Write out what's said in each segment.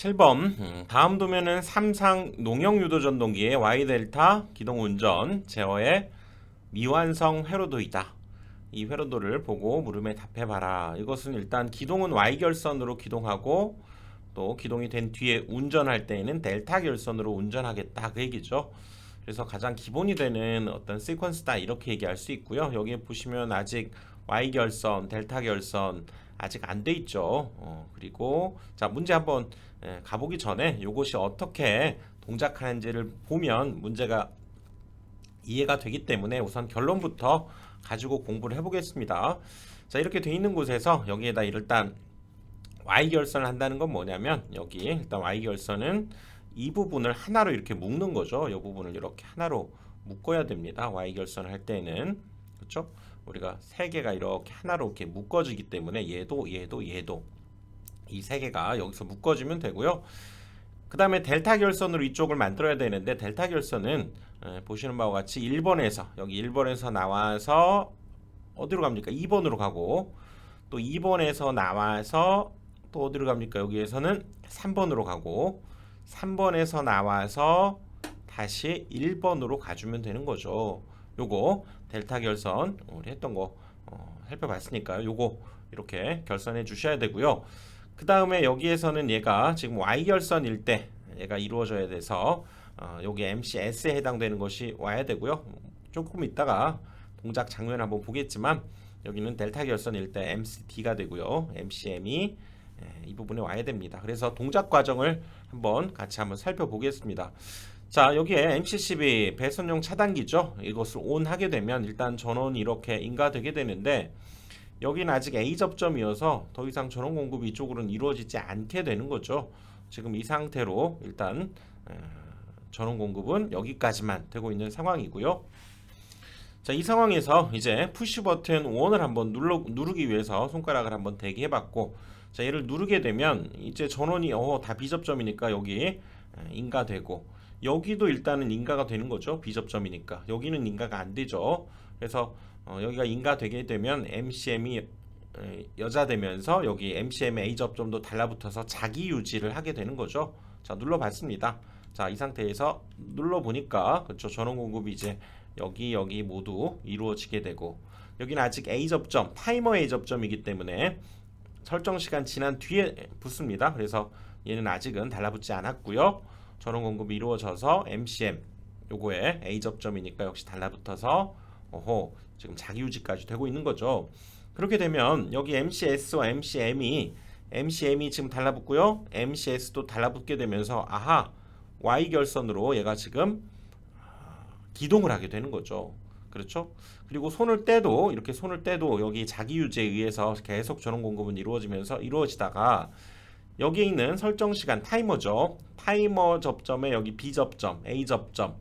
7번 음, 다음 도면은 삼상 농형 유도 전동기의 Y 델타 기동 운전 제어의 미완성 회로도이다. 이 회로도를 보고 물음에 답해봐라. 이것은 일단 기동은 Y 결선으로 기동하고 또 기동이 된 뒤에 운전할 때에는 델타 결선으로 운전하겠다 그 얘기죠. 그래서 가장 기본이 되는 어떤 시퀀스다 이렇게 얘기할 수 있고요. 여기 보시면 아직 Y 결선, 델타 결선 아직 안 돼 있죠. 어, 그리고 자 문제 한번 예, 가보기 전에 이것이 어떻게 동작하는지를 보면 문제가 이해가 되기 때문에 우선 결론부터 가지고 공부를 해보겠습니다. 자 이렇게 돼 있는 곳에서 여기에다 일단 Y 결선을 한다는 건 뭐냐면 여기 일단 Y 결선은 이 부분을 하나로 이렇게 묶는 거죠. 이 부분을 이렇게 하나로 묶어야 됩니다. Y 결선을 할 때는 그렇죠? 우리가 세 개가 이렇게 하나로 이렇게 묶어지기 때문에 얘도 얘도 얘도 이 세 개가 여기서 묶어지면 되고요. 그 다음에 델타 결선으로 이쪽을 만들어야 되는데 델타 결선은 에, 보시는 바와 같이 1번에서 여기 1번에서 나와서 어디로 갑니까? 2번으로 가고 또 2번에서 나와서 또 어디로 갑니까? 여기에서는 3번으로 가고 3번에서 나와서 다시 1번으로 가주면 되는 거죠. 요거 델타 결선 우리 했던 거 어, 살펴봤으니까요. 요거 이렇게 결선해 주셔야 되고요. 그 다음에 여기에서는 얘가 지금 Y 결선일 때 얘가 이루어져야 돼서 어, 여기 MCS에 해당되는 것이 와야 되고요. 조금 있다가 동작 장면 한번 보겠지만 여기는 델타 결선일 때 MCD가 되고요. MCM이 예, 이 부분에 와야 됩니다. 그래서 동작 과정을 한번 같이 한번 살펴보겠습니다. 자 여기에 MCCB 배선용 차단기죠. 이것을 ON 하게 되면 일단 전원이 이렇게 인가되게 되는데 여기는 아직 A 접점이어서 더 이상 전원 공급이 이쪽으로는 이루어지지 않게 되는 거죠. 지금 이 상태로 일단 에, 전원 공급은 여기까지만 되고 있는 상황이고요. 자, 이 상황에서 이제 푸시 버튼 1을 한번 눌러, 누르기 위해서 손가락을 한번 대기 해 봤고 자, 얘를 누르게 되면 이제 전원이 어, 다 비접점이니까 여기 에, 인가되고 여기도 일단은 인가가 되는 거죠. 비접점이니까. 여기는 인가가 안 되죠. 그래서 어, 여기가 인가 되게 되면 MCM이 에, 여자 되면서 여기 MCM의 A 접점도 달라붙어서 자기 유지를 하게 되는 거죠. 자, 눌러봤습니다. 자, 이 상태에서 눌러보니까 그렇죠. 전원 공급이 이제 여기 여기 모두 이루어지게 되고 여기는 아직 A 접점, 타이머 A 접점이기 때문에 설정 시간 지난 뒤에 붙습니다. 그래서 얘는 아직은 달라붙지 않았고요. 전원 공급이 이루어져서 MCM 요거에 A 접점이니까 역시 달라붙어서 어호 지금 자기 유지까지 되고 있는 거죠. 그렇게 되면 여기 MCS와 MCM이 MCM이 지금 달라붙고요. MCS도 달라붙게 되면서 아하 Y 결선으로 얘가 지금 아, 기동을 하게 되는 거죠. 그렇죠? 그리고 손을 떼도 이렇게 손을 떼도 여기 자기 유지에 의해서 계속 전원 공급은 이루어지면서 이루어지다가 여기에 있는 설정 시간 타이머죠. 타이머 접점에 여기 B 접점, A 접점.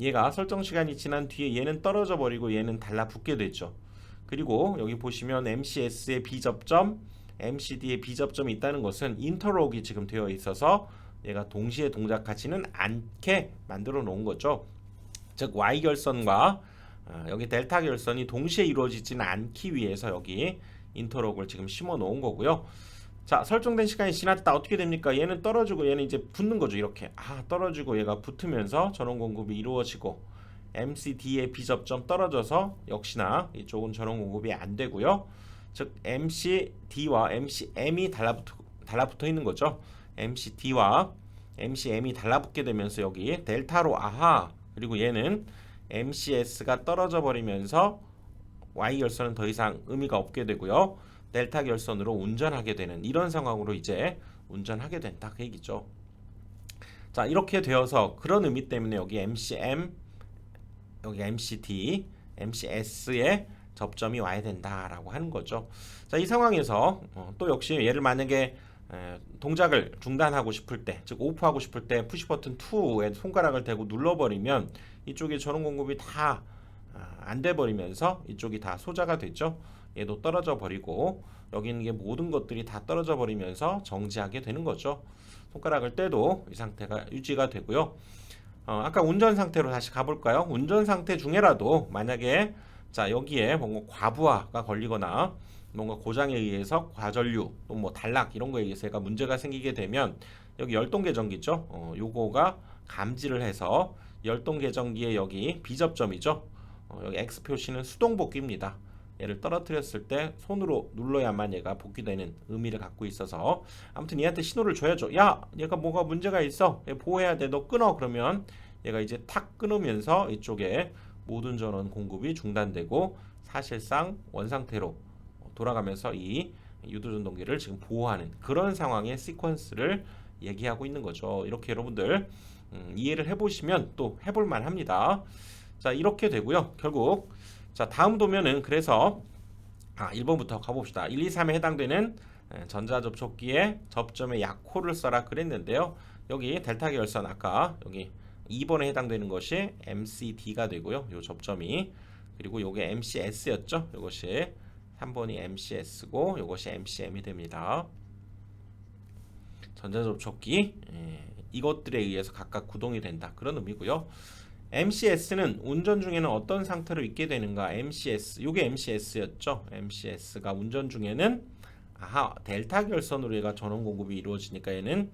얘가 설정 시간이 지난 뒤에 얘는 떨어져 버리고 얘는 달라붙게 되죠. 그리고 여기 보시면 MCS의 B 접점, MCD의 B 접점이 있다는 것은 인터록이 지금 되어 있어서 얘가 동시에 동작하지는 않게 만들어 놓은 거죠. 즉 Y 결선과 어, 여기 델타 결선이 동시에 이루어지지는 않기 위해서 여기 인터록을 지금 심어 놓은 거고요. 자 설정된 시간이 지났다 어떻게 됩니까? 얘는 떨어지고 얘는 이제 붙는 거죠 이렇게 아 떨어지고 얘가 붙으면서 전원 공급이 이루어지고 MCD의 비접점 떨어져서 역시나 이쪽은 전원 공급이 안 되고요. 즉 MCD와 MCM이 달라붙어 달라붙어 있는 거죠. MCD와 MCM이 달라붙게 되면서 여기 델타로 아하 그리고 얘는 MCS가 떨어져 버리면서 Y 결선은 더 이상 의미가 없게 되고요. 델타 결선으로 운전하게 되는 이런 상황으로 이제 운전하게 된다 그 얘기죠. 자 이렇게 되어서 그런 의미 때문에 여기 MCM 여기 MCD, MCS에 접점이 와야 된다라고 하는 거죠. 자 이 상황에서 어, 또 역시 얘를 만약에 에, 동작을 중단하고 싶을 때, 즉 오프하고 싶을 때 푸시 버튼 2에 손가락을 대고 눌러버리면 이쪽에 전원 공급이 다 안 돼 버리면서 이쪽이 다 소자가 됐죠. 얘도 떨어져 버리고 여기 있는 게 모든 것들이 다 떨어져 버리면서 정지하게 되는 거죠. 손가락을 떼도 이 상태가 유지가 되고요. 어, 아까 운전 상태로 다시 가볼까요? 운전 상태 중에라도 만약에 자 여기에 뭔가 과부하가 걸리거나 뭔가 고장에 의해서 과전류 또 뭐 단락 이런 거에 의해서 얘가 문제가 생기게 되면 여기 열동 계정기죠. 어, 요거가 감지를 해서 열동 계정기에 여기 비접점이죠. 어, 여기 X 표시는 수동 복귀입니다. 얘를 떨어뜨렸을 때 손으로 눌러야만 얘가 복귀되는 의미를 갖고 있어서 아무튼 얘한테 신호를 줘야죠. 야, 얘가 뭐가 문제가 있어. 얘 보호해야 돼. 너 끊어. 그러면 얘가 이제 탁 끊으면서 이쪽에 모든 전원 공급이 중단되고 사실상 원상태로 돌아가면서 이 유도전동기를 지금 보호하는 그런 상황의 시퀀스를 얘기하고 있는 거죠. 이렇게 여러분들 음, 이해를 해보시면 또 해볼만 합니다. 자 이렇게 되고요. 결국 자 다음 도면은 그래서 아 1번부터 가봅시다. 1, 2, 3에 해당되는 에, 전자접촉기의 접점에 약호를 써라 그랬는데요. 여기 델타 결선 아까 여기 2번에 해당되는 것이 MCD가 되고요. 요 접점이 그리고 요게 MCS였죠. 요것이 3번이 MCS고 요것이 MCM이 됩니다. 전자접촉기 예, 이것들에 의해서 각각 구동이 된다 그런 의미고요. MCS는 운전 중에는 어떤 상태로 있게 되는가? MCS 요게 MCS였죠. MCS가 운전 중에는 아하 델타 결선으로 얘가 전원 공급이 이루어지니까 얘는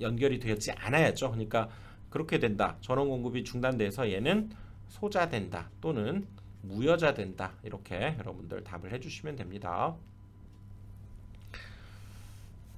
연결이 되지 않아야죠. 그러니까 그렇게 된다. 전원 공급이 중단돼서 얘는 소자된다 또는 무여자된다. 이렇게 여러분들 답을 해 주시면 됩니다.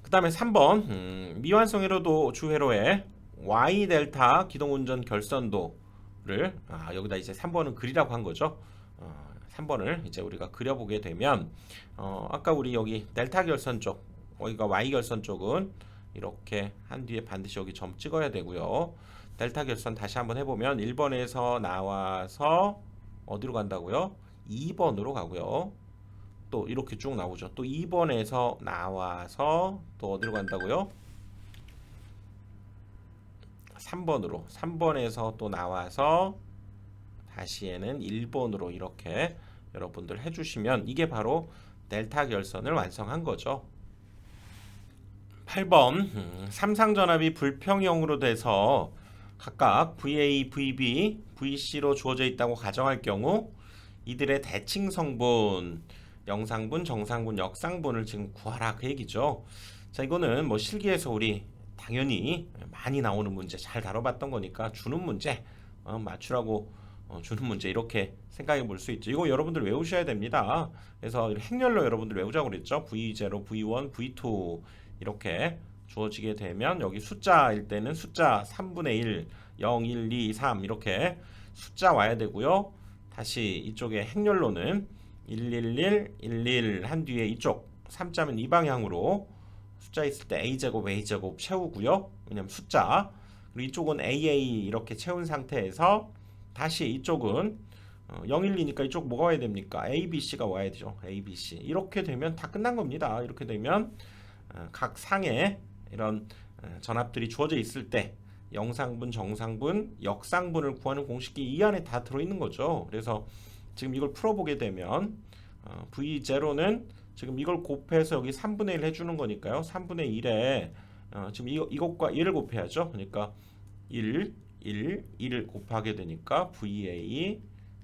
그 다음에 3번 음, 미완성 회로도 주회로의 Y 델타 기동 운전 결선도 를 아, 여기다 이제 3번은 그리라고 한 거죠. 어, 3번을 이제 우리가 그려보게 되면 어, 아까 우리 여기 델타 결선 쪽 여기가 Y 결선 쪽은 이렇게 한 뒤에 반드시 여기 점 찍어야 되고요. 델타 결선 다시 한번 해보면 1번에서 나와서 어디로 간다고요? 2번으로 가고요. 또 이렇게 쭉 나오죠. 또 2번에서 나와서 또 어디로 간다고요? 3번으로 3번에서 또 나와서 다시 얘는 1번으로 이렇게 여러분들 해주시면 이게 바로 델타 결선을 완성한 거죠. 8번 음, 삼상전압이 불평형으로 돼서 각각 VA, VB, VC로 주어져 있다고 가정할 경우 이들의 대칭 성분 영상분, 정상분, 역상분을 지금 구하라 그 얘기죠. 자 이거는 뭐 실기에서 우리 당연히 많이 나오는 문제 잘 다뤄봤던 거니까 주는 문제 어, 맞추라고 어, 주는 문제 이렇게 생각해 볼 수 있죠. 이거 여러분들 외우셔야 됩니다. 그래서 행렬로 여러분들 외우자고 그랬죠. V0, V1, V2 이렇게 주어지게 되면 여기 숫자일 때는 숫자 3분의 1, 0, 1, 2, 3 이렇게 숫자 와야 되고요. 다시 이쪽에 행렬로는 111, 11 한 뒤에 이쪽 3자면 이 방향으로 숫자 있을 때 a제곱, a제곱 채우고요. 왜냐면 숫자 그리고 이쪽은 aa 이렇게 채운 상태에서 다시 이쪽은 어, 0, 1, 2니까 이쪽 뭐가 와야 됩니까? a, b, c가 와야 되죠. a, b, c 이렇게 되면 다 끝난 겁니다. 이렇게 되면 어, 각 상에 이런 어, 전압들이 주어져 있을 때 영상분, 정상분, 역상분을 구하는 공식이 이 안에 다 들어있는 거죠. 그래서 지금 이걸 풀어보게 되면 어, V0는 지금 이걸 곱해서 여기 3분의 1 해주는 거니까요. 3분의 1에 어, 지금 이거, 이것과 1을 곱해야죠. 그러니까 1, 1, 1을 곱하게 되니까 VA,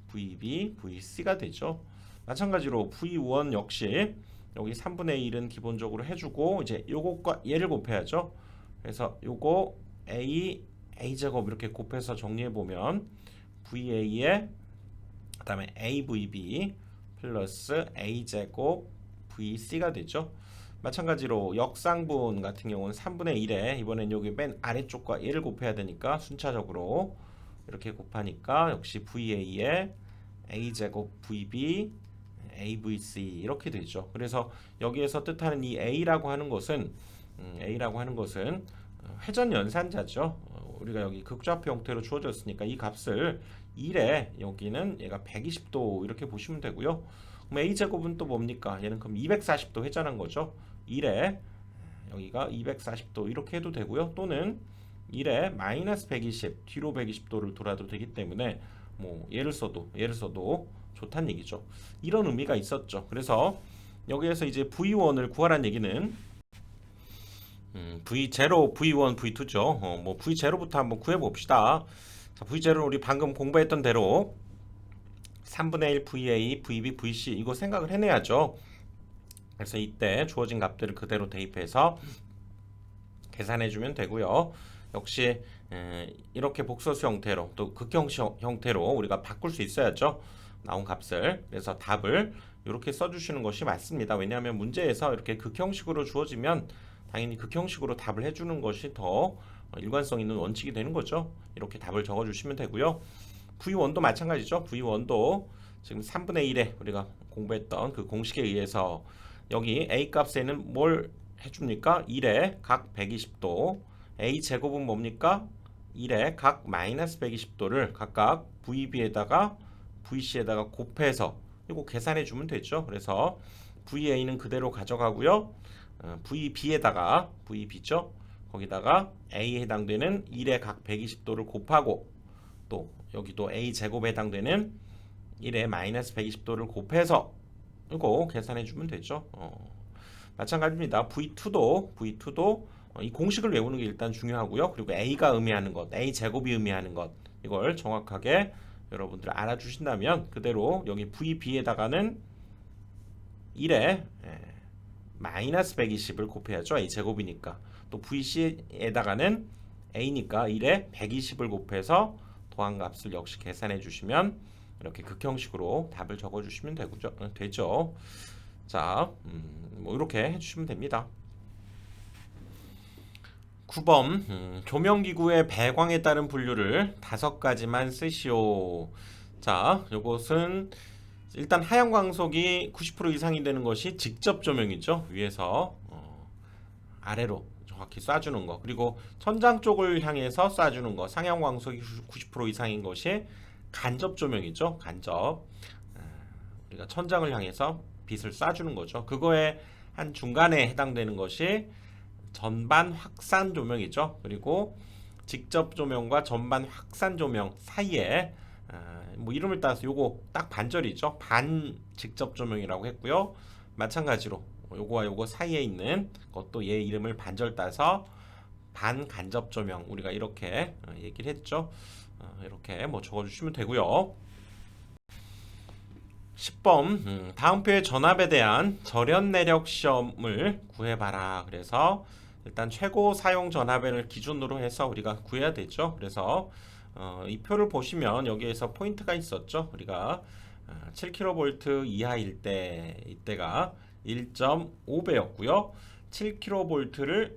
VB, VC가 되죠. 마찬가지로 V1 역시 여기 3분의 1은 기본적으로 해주고 이제 요것과 얘를 곱해야죠. 그래서 요거 A, A제곱 이렇게 곱해서 정리해 보면 VA에 그 다음에 AVB 플러스 A제곱 VC가 되죠. 마찬가지로 역상분 같은 경우는 3분의 1에 이번엔 여기 맨 아래쪽과 얘를 곱해야 되니까 순차적으로 이렇게 곱하니까 역시 VA에 A제곱 VB AVC 이렇게 되죠. 그래서 여기에서 뜻하는 이 A라고 하는 것은 음, A라고 하는 것은 어, 회전 연산자죠. 어, 우리가 여기 극좌표 형태로 주어졌으니까 이 값을 1에 여기는 얘가 120도 이렇게 보시면 되고요. 그럼 A 제곱은 또 뭡니까? 얘는 그럼 240도 회전한 거죠. 1에 여기가 240도 이렇게 해도 되고요. 또는 1에 마이너스 120 뒤로 120도를 돌아도 되기 때문에 뭐 예를 써도 예를 써도 좋다는 얘기죠. 이런 의미가 있었죠. 그래서 여기에서 이제 V1을 구하라는 얘기는 음, V0, V1, V2죠. 어, 뭐 V0부터 한번 구해 봅시다. 자, V0는 우리 방금 공부했던 대로 3분의 1 VA, VB, VC 이거 생각을 해내야죠. 그래서 이때 주어진 값들을 그대로 대입해서 계산해 주면 되고요. 역시 에, 이렇게 복소수 형태로 또 극형식 형태로 우리가 바꿀 수 있어야죠. 나온 값을 그래서 답을 이렇게 써주시는 것이 맞습니다. 왜냐하면 문제에서 이렇게 극형식으로 주어지면 당연히 극형식으로 답을 해주는 것이 더 일관성 있는 원칙이 되는 거죠. 이렇게 답을 적어주시면 되고요. V1도 마찬가지죠. V1도 지금 3분의 1에 우리가 공부했던 그 공식에 의해서 여기 A 값에는 뭘 해줍니까? 1에 각 120도 A 제곱은 뭡니까? 1에 각 마이너스 120도를 각각 VB에다가 VC에다가 곱해서 이거 계산해 주면 되죠. 그래서 VA는 그대로 가져가고요. 어, VB에다가 VB죠. 거기다가 A에 해당되는 1에 각 120도를 곱하고 또 여기도 A 제곱에 해당되는 1에 마이너스 120도를 곱해서 이거 계산해 주면 되죠. 어, 마찬가지입니다. V2도 V2도 어, 이 공식을 외우는 게 일단 중요하고요. 그리고 A가 의미하는 것, A 제곱이 의미하는 것 이걸 정확하게 여러분들 알아주신다면 그대로 여기 VB에다가는 1에 예, 마이너스 120을 곱해야죠. A 제곱이니까 또 VC에다가는 A니까 1에 120을 곱해서 더한 값을 역시 계산해 주시면 이렇게 극형식으로 답을 적어 주시면 되죠. 어, 되죠. 자, 음, 뭐 이렇게 해주시면 됩니다. 9번 음, 조명기구의 배광에 따른 분류를 다섯 가지만 쓰시오. 자, 요것은 일단 하얀 광속이 90% 이상이 되는 것이 직접 조명이죠. 위에서 어, 아래로 정확히 쏴주는 거. 그리고 천장 쪽을 향해서 쏴주는 거. 상향 광속이 90% 이상인 것이 간접 조명이죠. 간접. 아, 우리가 천장을 향해서 빛을 쏴주는 거죠. 그거에 한 중간에 해당되는 것이 전반 확산 조명이죠. 그리고 직접 조명과 전반 확산 조명 사이에 아, 뭐 이름을 따서 요거 딱 반절이죠. 반 직접 조명이라고 했고요. 마찬가지로 요거와 요거 사이에 있는 것도 얘 이름을 반절 따서 반 간접 조명 우리가 이렇게 어, 얘기를 했죠. 어, 이렇게 뭐 적어주시면 되고요. 10번 음, 다음 표의 전압에 대한 절연 내력 시험을 구해봐라. 그래서 일단 최고 사용 전압을 기준으로 해서 우리가 구해야 되죠. 그래서 어, 이 표를 보시면 여기에서 포인트가 있었죠. 우리가 어, 7kV 이하일 때 이때가 1.5배였고요. 7kV를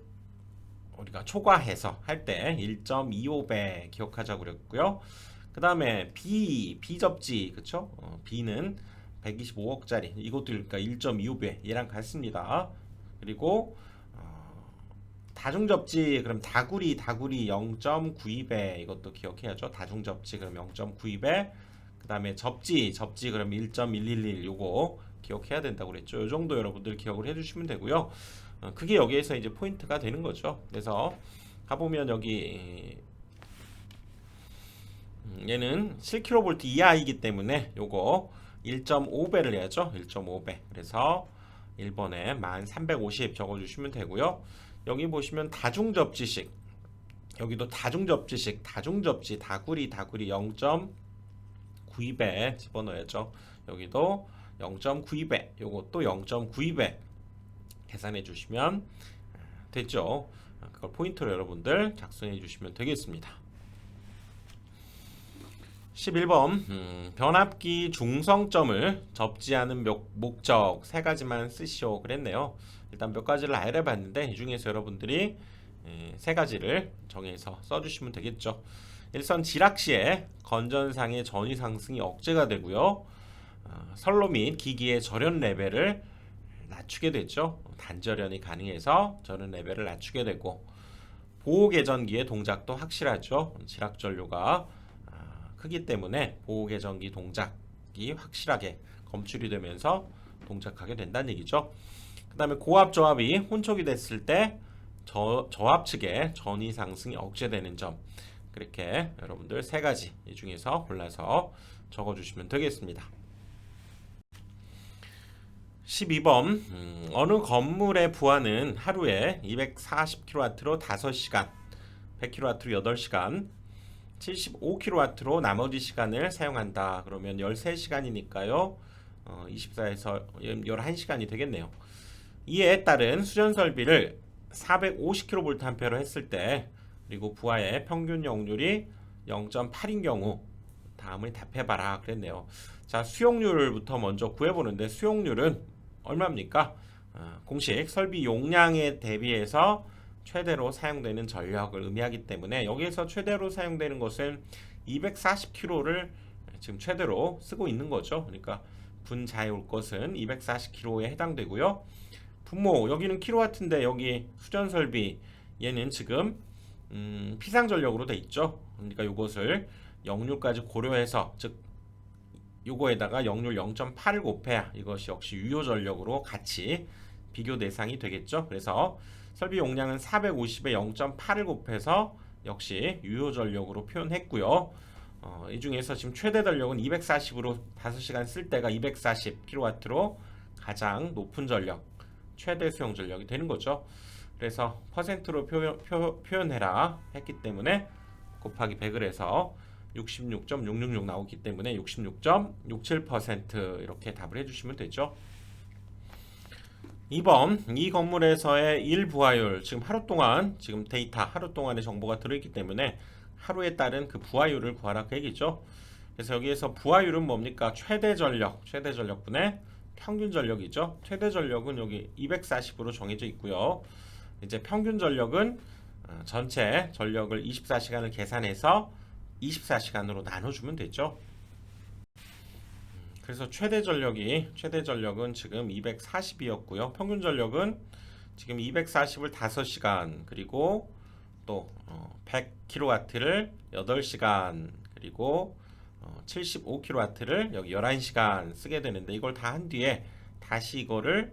우리가 초과해서 할 때 1.25배 기억하자고 그랬고요. 그 다음에 B, B접지, 그쵸? 어, B는 125억짜리, 이것도 그러니까 1.25배, 얘랑 같습니다. 그리고, 어, 다중접지, 그럼 다구리, 다구리 0.92배, 이것도 기억해야죠. 다중접지, 그럼 0.92배. 그 다음에 접지, 접지, 그럼 1.111, 요거 기억해야 된다고 그랬죠. 요 정도 여러분들 기억을 해주시면 되고요. 어, 그게 여기에서 이제 포인트가 되는 거죠. 그래서 가보면 여기 음, 얘는 7kV 이하이기 때문에 요거 1.5배를 해야죠. 1.5배. 그래서 1번에 1350 적어주시면 되고요. 여기 보시면 다중접지식 여기도 다중접지식 다중접지 다구리 다구리 0.92배 집어넣어야죠. 여기도 0.92배 요것도 0.92배 계산해 주시면 됐죠. 그걸 포인트로 여러분들 작성해 주시면 되겠습니다. 11번 음, 변압기 중성점을 접지하는 목적 세 가지만 쓰시오 그랬네요. 일단 몇 가지를 알아봤는데 이 중에서 여러분들이 에, 세 가지를 정해서 써주시면 되겠죠. 일선 지락 시에 건전상의 전위 상승이 억제가 되고요. 어, 선로 및 기기의 절연 레벨을 낮추게 되죠. 단절연이 가능해서 절연 레벨을 낮추게 되고 보호 개전기의 동작도 확실하죠. 지락 전류가 크기 때문에 보호 개전기 동작이 확실하게 검출이 되면서 동작하게 된다는 얘기죠. 그 다음에 고압 저압이 혼촉이 됐을 때 저, 저압 측의 전위 상승이 억제되는 점 그렇게 여러분들 세 가지 이 중에서 골라서 적어주시면 되겠습니다. 12번 음, 어느 건물의 부하는 하루에 240kW로 5시간 100kW로 8시간 75kW로 나머지 시간을 사용한다. 그러면 13시간이니까요. 어, 24에서 11시간이 되겠네요. 이에 따른 수전 설비를 450kVA로 했을 때 그리고 부하의 평균 역률이 0.8인 경우 다음을 답해봐라 그랬네요. 자 수용률부터 먼저 구해보는데 수용률은 얼마입니까? 아, 공식 설비 용량에 대비해서 최대로 사용되는 전력을 의미하기 때문에 여기에서 최대로 사용되는 것은 240kg를 지금 최대로 쓰고 있는 거죠. 그러니까 분자에 올 것은 240kg에 해당되고요. 분모 여기는 킬로와트인데 여기 수전 설비 얘는 지금 음, 피상 전력으로 돼 있죠. 그러니까 이것을 역률까지 고려해서 즉 요거에다가 역률 0.8을 곱해야 이것이 역시 유효 전력으로 같이 비교 대상이 되겠죠. 그래서 설비 용량은 450에 0.8을 곱해서 역시 유효 전력으로 표현했고요. 어, 이 중에서 지금 최대 전력은 240으로 5시간 쓸 때가 240kW로 가장 높은 전력, 최대 수용 전력이 되는 거죠. 그래서 퍼센트로 표현, 표, 표현해라 했기 때문에 곱하기 100을 해서 66.666 나오기 때문에 66.67% 이렇게 답을 해주시면 되죠. 2번 이 건물에서의 일 부하율 지금 하루 동안 지금 데이터 하루 동안의 정보가 들어있기 때문에 하루에 따른 그 부하율을 구하라 그 얘기죠. 그래서 여기에서 부하율은 뭡니까? 최대 전력, 최대 전력분의 평균 전력이죠. 최대 전력은 여기 240으로 정해져 있고요. 이제 평균 전력은 어, 전체 전력을 24시간을 계산해서 24시간으로 나눠주면 되죠. 그래서 최대 전력이 최대 전력은 지금 240이었고요. 평균 전력은 지금 240을 5시간 그리고 또 100kW를 8시간 그리고 75kW를 여기 11시간 쓰게 되는데 이걸 다 한 뒤에 다시 이거를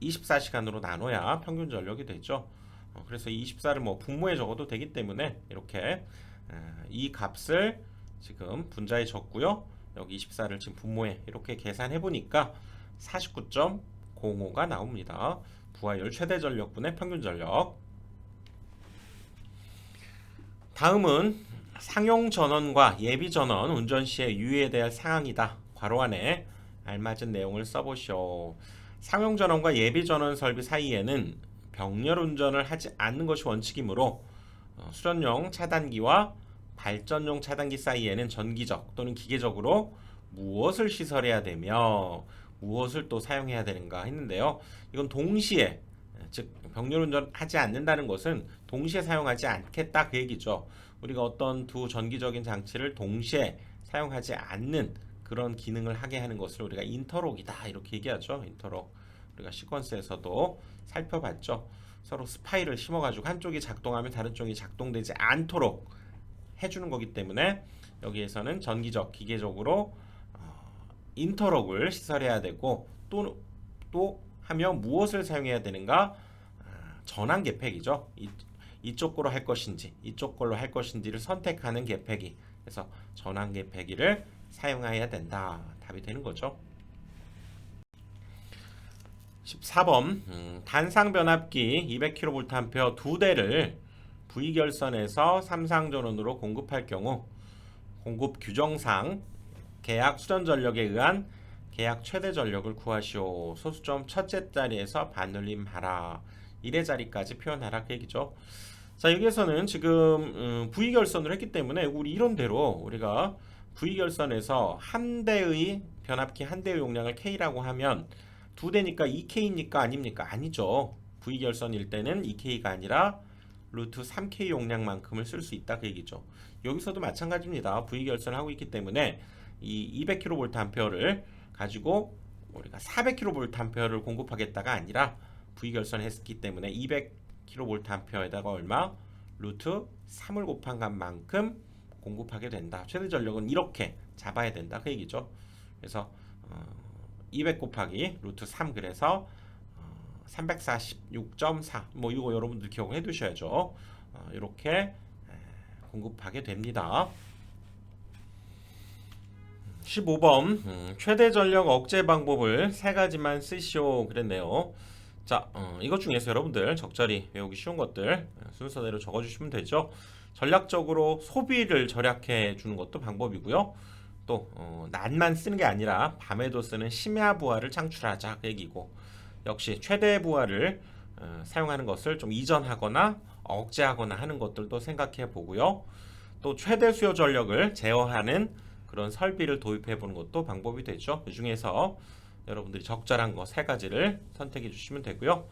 24시간으로 나눠야 평균 전력이 되죠. 어, 그래서 24를 뭐 분모에 적어도 되기 때문에 이렇게 이 값을 지금 분자에 적고요. 여기 24를 지금 분모에 이렇게 계산해 보니까 49.05가 나옵니다. 부하율 최대 전력분의 평균 전력. 다음은 상용 전원과 예비 전원 운전 시에 유의해야 될 사항이다. 괄호 안에 알맞은 내용을 써보시오. 상용 전원과 예비 전원 설비 사이에는 병렬 운전을 하지 않는 것이 원칙이므로 어, 수련용 차단기와 발전용 차단기 사이에는 전기적 또는 기계적으로 무엇을 시설해야 되며 무엇을 또 사용해야 되는가 했는데요. 이건 동시에 즉 병렬 운전하지 않는다는 것은 동시에 사용하지 않겠다 그 얘기죠. 우리가 어떤 두 전기적인 장치를 동시에 사용하지 않는 그런 기능을 하게 하는 것을 우리가 인터록이다 이렇게 얘기하죠. 인터록 우리가 시퀀스에서도 살펴봤죠. 서로 스파이를 심어가지고 한쪽이 작동하면 다른 쪽이 작동되지 않도록 해주는 거기 때문에 여기에서는 전기적, 기계적으로 어, 인터록을 시설해야 되고 또, 또 하면 무엇을 사용해야 되는가? 아, 전환 계획이죠. 이, 이쪽 거로 할 것인지 이쪽 걸로 할 것인지를 선택하는 계획이 그래서 전환 계획이를 사용해야 된다. 답이 되는 거죠. 14번 음, 단상 변압기 200kVA 두 대를 V결선에서 삼상전원으로 공급할 경우 공급 규정상 계약 수전 전력에 의한 계약 최대 전력을 구하시오. 소수점 첫째 자리에서 반올림하라. 1의 자리까지 표현하라 그 얘기죠. 자 여기에서는 지금 음, V결선을 했기 때문에 우리 이론대로 우리가 V결선에서 한 대의 변압기 한 대의 용량을 K라고 하면 두 대니까 2K입니까 아닙니까? 아니죠. V결선일 때는 2K가 아니라 루트 3K 용량만큼을 쓸 수 있다 그 얘기죠. 여기서도 마찬가지입니다. V 결선을 하고 있기 때문에 이 200kVA를 가지고 우리가 400kVA를 공급하겠다가 아니라 V 결선했기 때문에 200kVA에다가 얼마 루트 3을 곱한 값만큼 공급하게 된다. 최대 전력은 이렇게 잡아야 된다 그 얘기죠. 그래서 어, 200 곱하기 루트 3 그래서 346.4 뭐 이거 여러분들 기억해 두셔야죠. 어, 이렇게 공급하게 됩니다. 15번 음, 최대 전력 억제 방법을 세 가지만 쓰시오 그랬네요. 자, 어, 이것 중에서 여러분들 적절히 외우기 쉬운 것들 순서대로 적어주시면 되죠. 전략적으로 소비를 절약해 주는 것도 방법이고요. 또 어, 낮만 쓰는 게 아니라 밤에도 쓰는 심야 부하를 창출하자 그 얘기고 역시 최대 부하를 어, 사용하는 것을 좀 이전하거나 억제하거나 하는 것들도 생각해 보고요. 또 최대 수요 전력을 제어하는 그런 설비를 도입해 보는 것도 방법이 되죠. 그 중에서 여러분들이 적절한 거 세 가지를 선택해 주시면 되고요.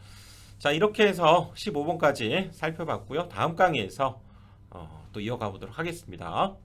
자, 이렇게 해서 15번까지 살펴봤고요. 다음 강의에서 어, 또 이어가 보도록 하겠습니다.